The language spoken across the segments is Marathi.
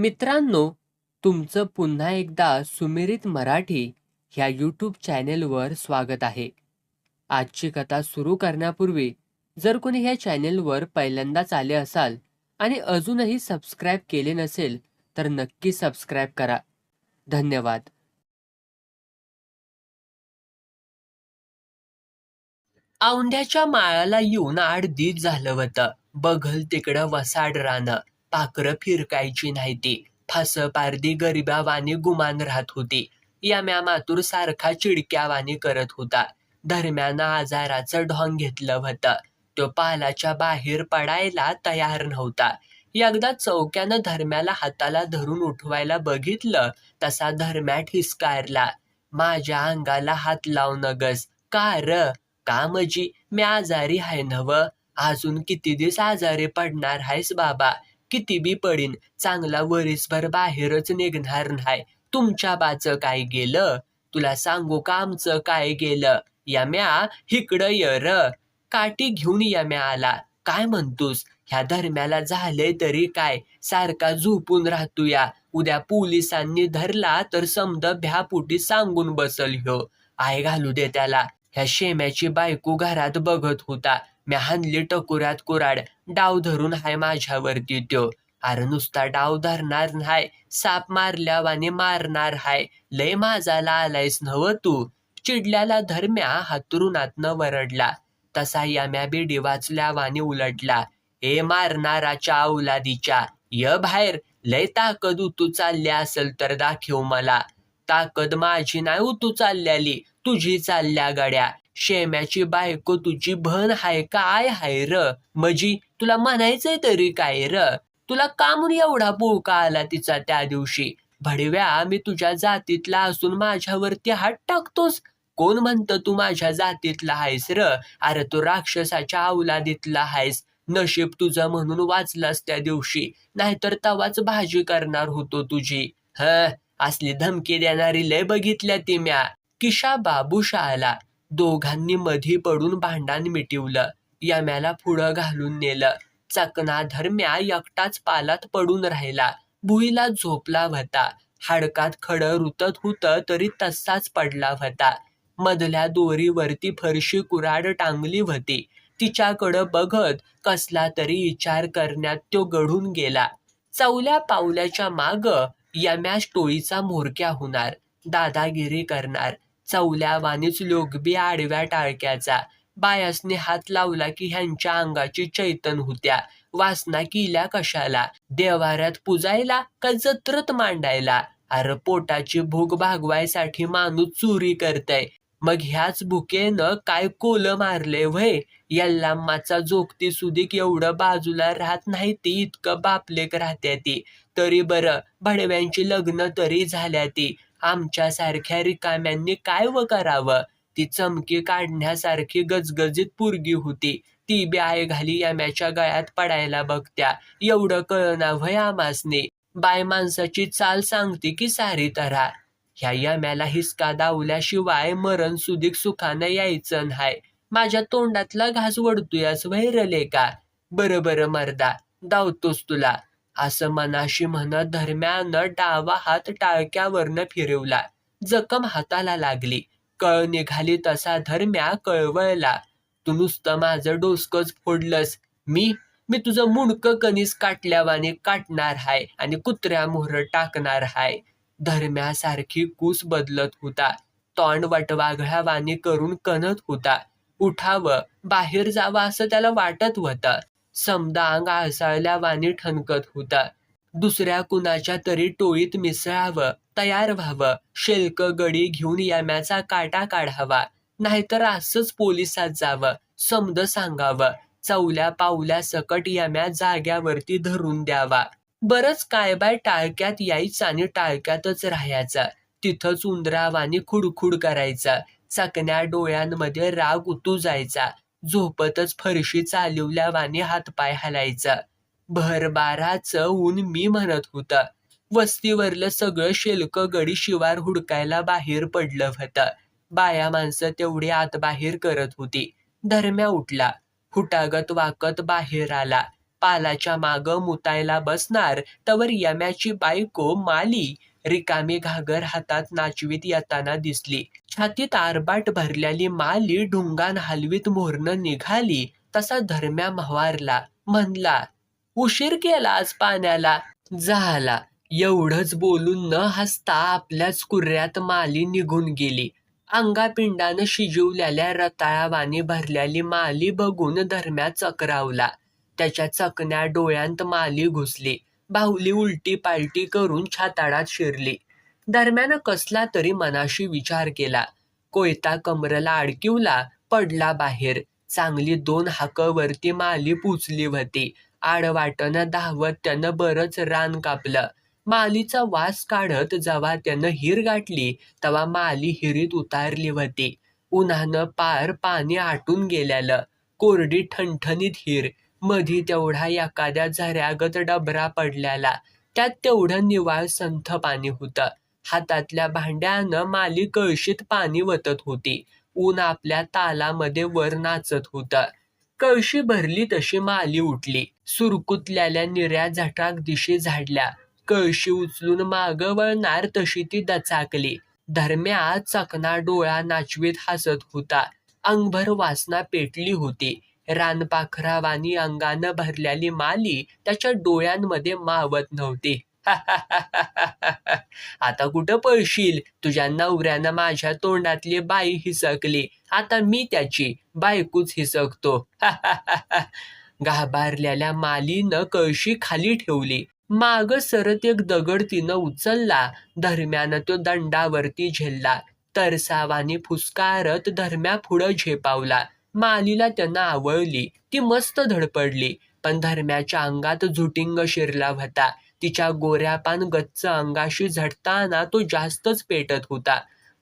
मित्रांनो तुमचं पुन्हा एकदा सुमिरित मराठी ह्या यूट्यूब चॅनेलवर स्वागत आहे. आजची कथा सुरू करण्यापूर्वी जर कोणी ह्या चॅनेलवर पहिल्यांदाच आले असाल आणि अजूनही सबस्क्राईब केले नसेल तर नक्की सबस्क्राईब करा. धन्यवाद. औंध्याच्या माळाला येऊन आठ दीज झालं होतं. बघल तिकडं वसाड रानं. पाखरं फिरकायची नाही ती फास पारदी गरिबावानी गुमान राहत होती. याम्या मातूर सारखा चिडक्यावानी करत होता. दरम्यान आजाराचं ढोंग घेतलं होतं. तो पालाच्या बाहेर पडायला तयार नव्हता. एकदा चौक्यानं धर्म्याला हाताला धरून उठवायला बघितलं तसा धर्म्या ठिसकारला. माझ्या अंगाला हात लावू नगस का र? का मजी? मी आजारी हाय नव अजून किती दिवस आजारी पडणार आहेस बाबा. किती बी पडीन चांगला वरीसभर बाहेरच निघणार नाही. तुमच्या बाच काय गेलं? तुला सांगू का आमचं काय गेलं? यम्या हिकडं य र काठी घेऊन यम्या आला. काय म्हणतोस? ह्या धर्म्याला झालंय तरी काय? सारखा झोपून राहतो या. उद्या पोलिसांनी धरला तर समद भ्यापुटी सांगून बसल ह्यो. आय घालू दे त्याला. ह्या शेम्याची बायको घरात बघत होता. म्या हानली टकुरात कुराड. डाव धरून हाय माझ्यावरती त्यो अरे नुसता डाव धरणार हाय साप मारल्यावाने मारणार हाय. लय माझाला आलायस नव तू? चिडल्याला धर्म्या हातरुणातनं वरडला. तसा याम्या बिडी वाचल्यावाने उलटला. ए मारणाराच्या औलादीच्या य बाहेर लय ताकद उतू चालल्या असेल तर दाखव मला. ताकद माझी नाही उतू चालल्याली तुझी चालल्या गड्या. शेम्याची बायको तुझी भन हाय काय हाय र? मजी तुला म्हणायचंय तरी काय र? तुला का म्हणून एवढा पोळका आला तिचा त्या दिवशी. भडव्या मी तुझ्या जातीतला असून माझ्यावरती हात टाकतोस. कोण म्हणतं तू माझ्या जातीतला आहेस र? अरे तू राक्षसाच्या अवलादीतला आहेस नशीब तुझं म्हणून वाचलास त्या दिवशी. नाहीतर तवाच भाजी करणार होतो तुझी. ह असली धमकी देणारी लय बघितल्या ती म्या. किशा बाबू आला दोघांनी मधी पडून भांडण मिटवलं. यम्याला पुढं घालून नेलं. चकणाधर्म्या एकटाच पालात पडून राहिला. भुईला झोपला होता हाडकात खडं रुतत होतं तरी तसाच पडला होता मधल्या दोरीवरती फरशी कुराड टांगली होती तिच्याकडं बघत कसला तरी विचार करण्यात तो गढून गेला. चवल्या पावल्याच्या माग यम्या टोळीचा मोरक्या होणार. दादागिरी करणार. चवल्यावानीच लोकबी आडव्या टाळक्याचा. बायासने हात लावला की ह्यांच्या अंगाची चैतन होत्या. वासना केल्या कशाला? देवाऱ्यात पुजायला का जत्रत मांडायला? अरे पोटाची भूक भागवायसाठी माणूस चोरी करतय. मग ह्याच भुकेनं काय कोल मारले व्हय? यल्लाम्माचा जोगती सुदीक एवढं बाजूला राहत नाही ती इतकं बापलेक राहत्या ती. तरी बरं भडव्यांची लग्न तरी झाल्या ती. आमच्यासारख्या रिकाम्यांनी काय व करावं? ती चमकी काढण्यासारखी गजगजीत पुरगी होती. ती बी आय घाली याम्याच्या गळ्यात पडायला बघत्या. एवढं कळना व्हय आमासने. बाय माणसाची चाल सांगते की सारी तरा. ह्या यम्याला हिसका दावल्याशिवाय मरण सुदीक सुखानं यायचं नाही. माझ्या तोंडातला घास वडतोयास वैरले का बरं बरं मर्दा दावतोस तुला. असं मनाशी म्हणत धर्म्यानं डावा हात टाळक्यावरनं फिरवला. जखम हाताला लागली. कळ निघाली तसा धर्म्या कळवळला. तू नुसतं माझं डोसकच फोडलंस. मी? मी तुझं मुंडकं कणीस काटल्यावाने काटणार हाय आणि कुत्र्या मोहर टाकणार हाय. धर्म्यासारखी कूस बदलत होता. तोंड वटवाघळावाने करून कणत होता. उठावं. बाहेर जावं असं त्याला वाटत होतं. समदा अंग आळसाळल्यावानी ठणकत होता. दुसऱ्या कुणाच्या तरी टोळीत मिसळावं तयार व्हावं शेल्क गडी घेऊन याम्याचा काटा काढावा. नाहीतर असंच पोलिसात जावं समद सांगावं चवल्या पावल्या सकट याम्या जाग्यावरती धरून द्यावा. बरंच काय बाय टाळक्यात यायचं आणि टाळक्यातच राहायचं. तिथंच उंदरावानी खुडखुड करायचा. चकण्या डोळ्यांमध्ये राग उतू जायचा. झोपतच फरशी चालवल्यावाने हातपाय हलायचा. भरबाराचं ऊन मी म्हणत होता. वस्तीवरलं सगळं शेल्क गडी शिवार हुडकायला बाहेर पडलं होतं. बाया माणसं तेवढी आत बाहेर करत होती. धर्म्या उठला. हुटागत वाकत बाहेर आला. पालाच्या माग मुतायला बसणार तवर यम्याची बायको माली. रिकामी घागर हातात नाचवीत येताना दिसली. छातीत आरबाट भरलेली माली ढुंगान हलवीत मोहरनं निघाली. तसा धर्म्या म्हावारला म्हणला उशीर केला आज पाण्याला. झाला. एवढंच बोलून न हसता आपल्याच कुर्ऱ्यात माली निघून गेली. अंगापिंडानं शिजवलेल्या रताळावानी भरलेली माली बघून धर्म्या चक्रावला. त्याच्या चकण्या डोळ्यांत माली घुसली. बाहुली उलटी पालटी करून छाताडात शिरली. दरम्यान कसला तरी मनाशी विचार केला. कोयता कमरला अडकिवला पडला बाहेर. चांगली दोन हाकवरती माली पुचली होती आडवाटनं धावत त्यानं बरंच रान कापलं. मालीचा वास काढत जेव्हा त्यानं हिर गाठली तेव्हा माली हिरीत उतारली होती उन्हानं पार पाणी आटून गेल्यालं. कोरडी ठणठणीत हिर. मधी तेवढा एखाद्या झऱ्यागत डबरा पडल्याला. त्यात तेवढं निवाळ संथ पाणी होतं. हातातल्या भांड्यानं माली कळशीत पाणी वतत होती. ऊन आपल्या तालामध्ये वर नाचत होतं. कळशी भरली तशी माली उठली. सुरकुतल्याल्या निऱ्या झटाक दिशी झाडल्या. कळशी उचलून माग वळणार तशी ती दचाकली. धर्म्या चकना डोळा नाचवीत हसत होता. अंगभर वासना पेटली होती. रानपाखरावानी अंगानं भरलेली माली त्याच्या डोळ्यांमध्ये मावत नव्हती. आता कुठं पळशील? तुझ्या नवऱ्यानं माझ्या तोंडातली बाई हिसकली. आता मी त्याची बायकूच हिसकतो. घाबारलेल्या मालीनं कळशी खाली ठेवली. माग सरत एक दगड तिनं उचलला. धर्म्यानं तो दंडावरती झेलला. तरसावानी फुसकारत धर्म्या पुढं झेपावला. मालीला त्यांना आवळली. ती मस्त धडपडली. पण धर्म्याच्या अंगात झुटिंग शिरला होता. तिच्या गोऱ्यापान गच्च अंगाशी झटताना तो जास्तच पेटत होता.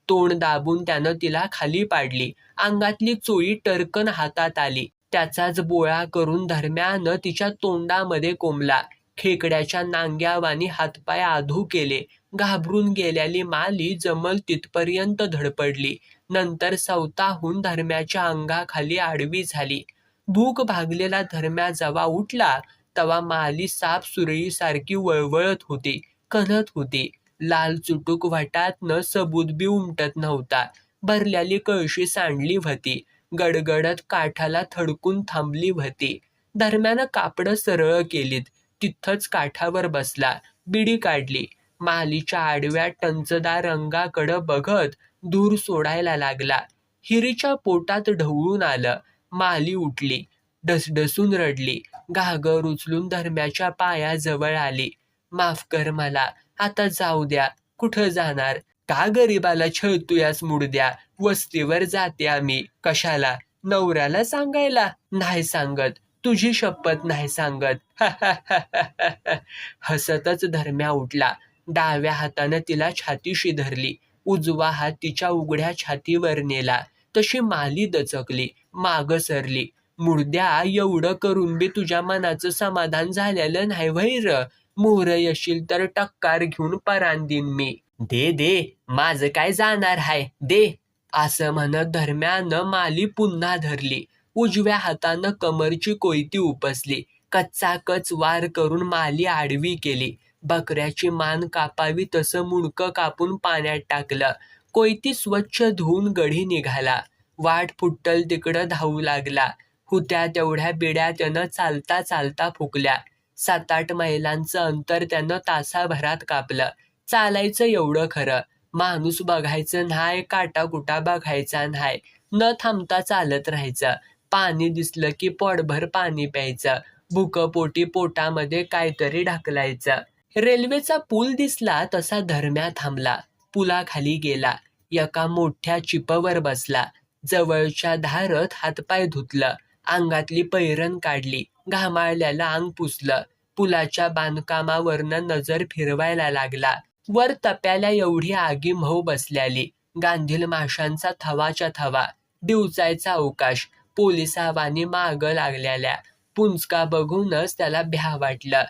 तोंड दाबून त्यानं तिला खाली पाडली. अंगातली चोळी टरकन हातात आली. त्याचाच बोळा करून धर्म्यानं तिच्या तोंडामध्ये कोंबला. खेकड्याच्या नांग्यावानी हातपाय आधू केले. घाबरून गेलेली माली जमल तिथपर्यंत धडपडली. नंतर सवताहून धर्म्याच्या अंगाखाली आडवी झाली. भूक भागलेला धर्म्या जवा उठला तवा माली साप सुरळीसारखी वळवळत होती कणत होती. लाल चुटूक वटातनं सबूत बी उमटत नव्हता. भरल्याली कळशी सांडली होती गडगडत काठाला थडकून थांबली होती दरम्यान कापडं सरळ केलीत. तिथंच काठावर बसला. बिडी काढली. मालीच्या आडव्या टंचदार रंगाकडं बघत दूर सोडायला लागला. हिरीच्या पोटात ढवळून आलं. माली उठली. डसडसून रडली. घागर उचलून धर्म्याच्या पायाजवळ आली. माफ कर मला. आता जाऊ द्या. कुठं जाणार? का गरीबाला छळतुयास मुडद्या? वस्तीवर जाते आम्ही. कशाला? नवऱ्याला सांगायला? नाही सांगत. तुझी शपथ नाही सांगत. हसतच धर्म्या उठला. डाव्या हातानं तिला छातीशी धरली. उजवा हात तिच्या उघड्या छातीवर नेला. तशी माली दचकली माग सरली. मुर्द्या एवढं करून बी तुझ्या मनाचं समाधान झालेलं नाही वैर मोहर येशील तर टक्कार घेऊन परान मी. दे दे माझं काय जाणार हाय? दे असं म्हणत धर्म्यानं माली पुन्हा धरली. उजव्या हातानं कमरची कोयती उपसली. कच्चा कच वार करून माली आडवी केली. बकऱ्याची मान कापावी तसं मुंडकं कापून पाण्यात टाकलं. कोयती स्वच्छ धुवून गढी निघाला. वाट फुट्टल तिकडं धावू लागला. हुत्या तेवढ्या बिड्या त्यानं चालता चालता फुकल्या. सात आठ मैलांचं अंतर त्यानं तासाभरात कापलं. चालायचं एवढं खरं. माणूस बघायचं नाही काटाकुटा बघायचा नाही न थांबता चालत राहायचं. पाणी दिसलं की पोटभर पाणी प्यायचं. भुकपोटी पोटामध्ये काहीतरी ढकलायचं. रेल्वेचा पूल दिसला तसा धर्म्या थांबला. पुलाखाली गेला. एका मोठ्या चिपवर बसला. जवळच्या धारत हातपाय धुतलं. अंगातली पैरण काढली. घामाळल्याला अंग पुसलं. पुलाच्या बांधकामावरनं नजर फिरवायला लागला. वर तप्याला एवढी आगी मऊ बसल्याली. गांधील माशांचा थवाच्या थवा. दिवचायचा अवकाश. पोलिसावानी माग लागलेल्या पुंचका बघूनच त्याला भ्या वाटलं.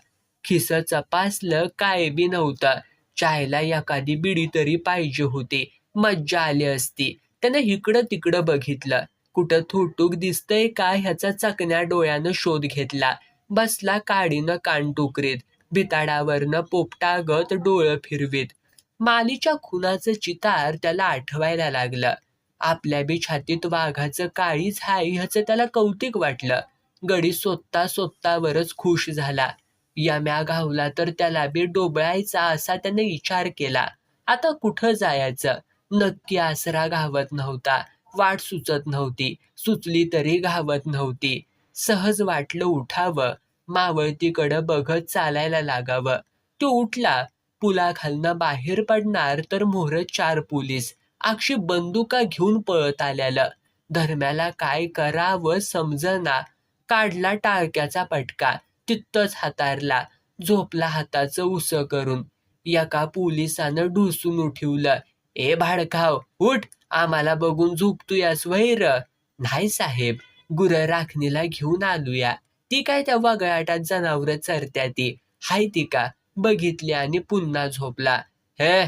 खिस चपासलं काय बी नव्हतं. चायला एखादी बिडी तरी पाहिजे होती. मज्जा आली असती. त्यानं इकडं तिकडं बघितलं. कुठं थुटूक दिसतंय का ह्याचा चकण्या डोळ्यानं शोध घेतला. बसला काडीनं कान टुकरीत. भिताडावरनं पोपटागत डोळं फिरवीत. मालीच्या खुनाचं चितार त्याला आठवायला लागलं. आपल्या बी छातीत वाघाचं काळीच हाय ह्याचं त्याला कौतिक वाटलं. गडी सोत्ता सोत्तावरच खुश झाला. यम्या घावला तर त्याला बी डोबळायचा असा त्याने विचार केला. आता कुठं जायचं? नक्की आसरा घावत नव्हता. वाट सुचत नव्हती. सुचली तरी घावत नव्हती. सहज वाटलं उठावं. मावळतीकडं बघत चालायला लागावं. तो उठला. पुलाखालनं बाहेर पडणार तर मोहर चार पोलीस. अक्षी बंदुका घेऊन पळत आल्यालं. धर्म्याला काय करावं समजना. काढला टाळक्याचा पटका. तिथंच हातारला झोपला हाताचं उस करून. एका पोलिसानं डुसून उठवलं. ए भाडखाव उठ आम्हाला बघून झोपतोयास वैर. नाही साहेब गुर राखणीला घेऊन आलूया. ती काय त्या वगळाटात जनावर चरत्या ती? हाय ती का? बघितली आणि पुन्हा झोपला. हे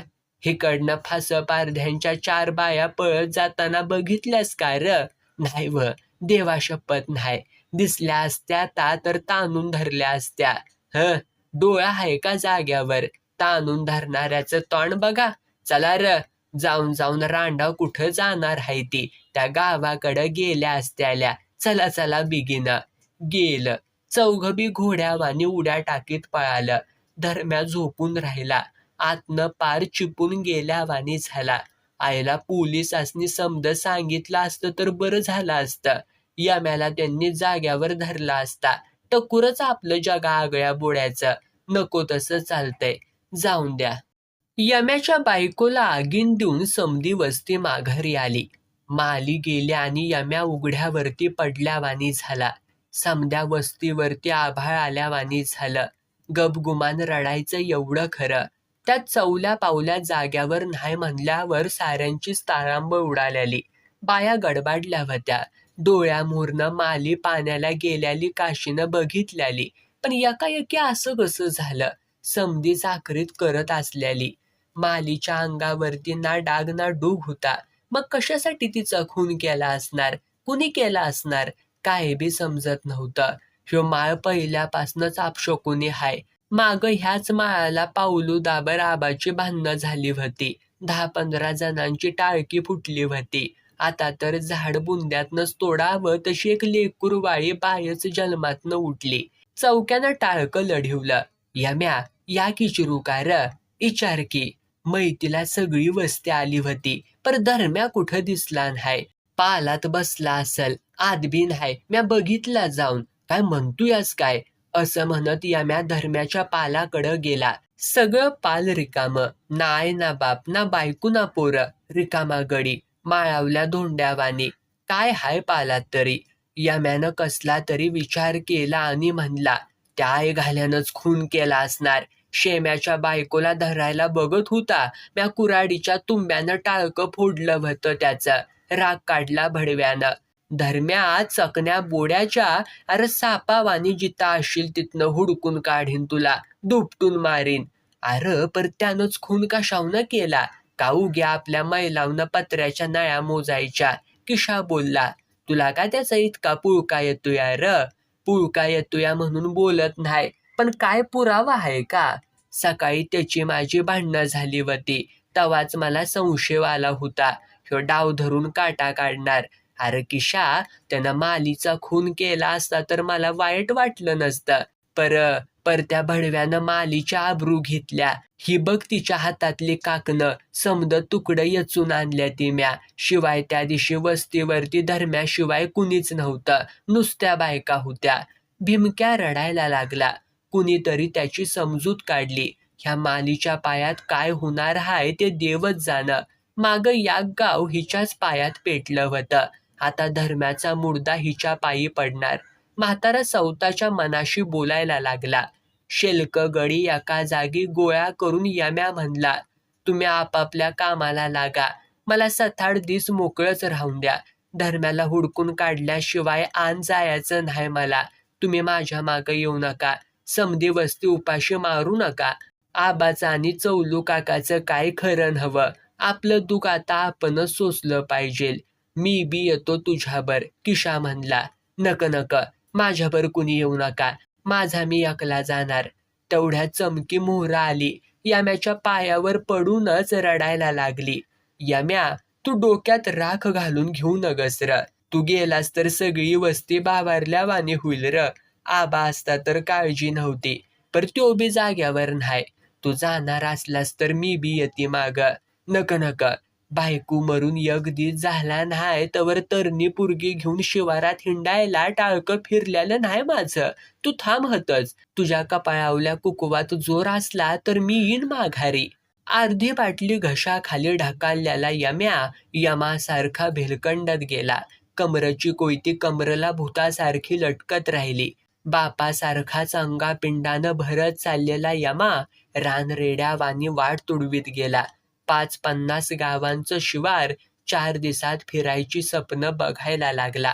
हिकडनं फास पारध्यांच्या चार बाया पळत जाताना बघितल्यास का र? नाही व देवा शपथ नाही. दिसल्या असत्या ता तर ताणून धरल्या असत्या. ह? डोळा आहे का जाग्यावर? ताणून धरणाऱ्याचं तोंड बघा. चला र जाऊन जाऊन रांडा कुठं जाणार आहे ती? त्या गावाकडं गेल्या असत्याल्या. चला चला बिगिन. गेलं. चौघ बी घोड्यावानी उड्या टाकीत पळालं. धर्म्या झोपून राहिला. आतनं पार चिपून गेल्यावानी झाला. आईला पोलिसांनी समज सांगितलं असतं तर बरं झालं असतं. याम्याला त्यांनी जाग्यावर धरला असता. टकुरच आपलं जगा आगळ्या बोड्याचं नको तसं चालतंय. जाऊन द्या. यम्याच्या बायकोला आगीन देऊन समधी वस्ती माघारी आली. माली गेल्या आणि यम्या उघड्यावरती पडल्यावानी झाला. समद्या वस्तीवरती आभाळ आल्यावानी झालं. गपगुमान रडायचं एवढं खरं. त्या चौल्या पावल्या जाग्यावर नाही म्हणल्यावर साऱ्यांचीच तारांब उडाल्याली बाया गडबाडल्या होत्या. डोळ्यामोरनं माली पाण्याला गेल्याली काशीनं बघितल्याली. पण एकाएकी असं कसं झालं? समधी चाकरीत करत असल्याली. मालीच्या अंगावरती ना डाग ना डूग होता. मग कशासाठी तिचा खून केला असणार? कुणी केला असणार? काय बी समजत नव्हतं. ह्यो माळ पहिल्यापासूनच आपशकुनी हाय. माग ह्याच माळाला पाऊलू दाबर आबाची भांडणं झाली होती दहा पंधरा जणांची टाळकी फुटली होती आता तर झाड बुंद्यातनंच तोडावं तशी एक लेकुरवाळी बायच जन्मातनं उठली. चौक्यानं टाळकं लढिवलं. यम्या या किचरूकार चिरुकार इचार की. मैतीला सगळी वस्ती आली होती पर धर्म्या कुठं दिसला नाही. पालात बसला असल आदबी नाही म्या बघितला जाऊन. काय म्हणतोयास काय? असं म्हणत यम्या धर्म्याच्या पालाकडं गेला. सगळं पाल रिकाम. नाय ना बाप ना बायको ना पोर. रिकामा गडी. माळावल्या धोंड्यावानी. काय हाय पालात तरी? यम्यानं कसला तरी विचार केला आणि म्हणला त्या आई घाल्यानंच खून केला असणार. शेम्याच्या बायकोला धरायला बघत होता. म्या कुराडीच्या तुंब्यानं टाळकं फोडलं होतं त्याचं. राग काढला भडव्यानं. धर्म्या चकण्या बोड्याच्या. अरे सापावानी जिता असशील तिथनं हुडकून काढीन तुला. दुपटून मारीन. अरे पर त्यानंच खून कशावनं केला? का उग्या आपल्या मैलावनं पत्र्याच्या नळ्या मोजायच्या. किशा बोलला तुला का त्याचा इतका पुळका येतोया र? पुळका येतोया म्हणून बोलत नाही पण काय पुरावा आहे का? सकाळी त्याची माझी भांडणं झाली होती तवाच मला संशय आला होता. ह्यो डाव धरून काटा काढणार. अरे किशा त्यानं मालीचा खून केला असता तर मला वाईट वाटलं नसतं. पर परत्या भडव्यानं मालीच्या आबरू घेतल्या. ही बघ तिच्या हातातली काकणं समद तुकडं यचून आणल्या ती म्या शिवाय त्या दिवशी वस्तीवरती धर्म्याशिवाय कुणीच नव्हतं नुसत्या बायका होत्या. भीमक्या रडायला लागला. कुणीतरी त्याची समजूत काढली. ह्या मालीच्या पायात काय होणार हाय ते देवच जाणं. माग या गाव हिच्याच पायात पेटलं होतं. आता धर्म्याचा मुर्दा हिच्या पायी पडणार. म्हातारा सौताच्या मनाशी बोलायला लागला. शेल्क गडी एका जागी गोळ्या करून यम्या म्हणला तुम्ही आपापल्या कामाला लागा. मला सथाड दिस मोकळंच राहून द्या. धर्म्याला हुडकून काढल्याशिवाय आन जायचं नाही मला. तुम्ही माझ्या मागं येऊ नका. समधी वस्ती उपाशी मारू नका. आबाचं आणि चौलू काकाचं काय खरं हवं आपलं दुःख आता आपणच सोसलं पाहिजे मी बी येतो तुझ्यावर किशा म्हणला. नक नक. माझ्यावर कुणी येऊ नका. माझा मी एकला जाणार. तेवढ्या चमकी मोहरा आली. याम्याच्या पायावर पडूनच रडायला लागली. यम्या तू डोक्यात राख घालून घेऊ नगस र. तू गेलास तर सगळी वस्ती बाबारल्या वाणी होईल र. आबा असता तर काळजी नव्हती. पर तो बी जाग्यावर नाही तू जाणार असलास तर मी बी येते माग. नक नक. बायको मरून यगदीत झाला नाही तवर तरणी पुरगी घेऊन शिवारात हिंडायला टाळकं फिरलेलं नाही माझं. तू थांब हतच तुझ्या कपाळावल्या कुकुवात जोर असला तर मी येईन माघारी. अर्धी बाटली घशाखाली ढकालल्याला यम्या यमासारखा भेलकंडत गेला. कमरची कोयती कमरला भूतासारखी लटकत राहिली. बापासारखाच अंगापिंडानं भरत चाललेला यमा रानरेड्यावानी वाट तुडवीत गेला. पाच पन्नास गावांचं शिवार चार दिवसात फिरायची स्वप्न बघायला लागला.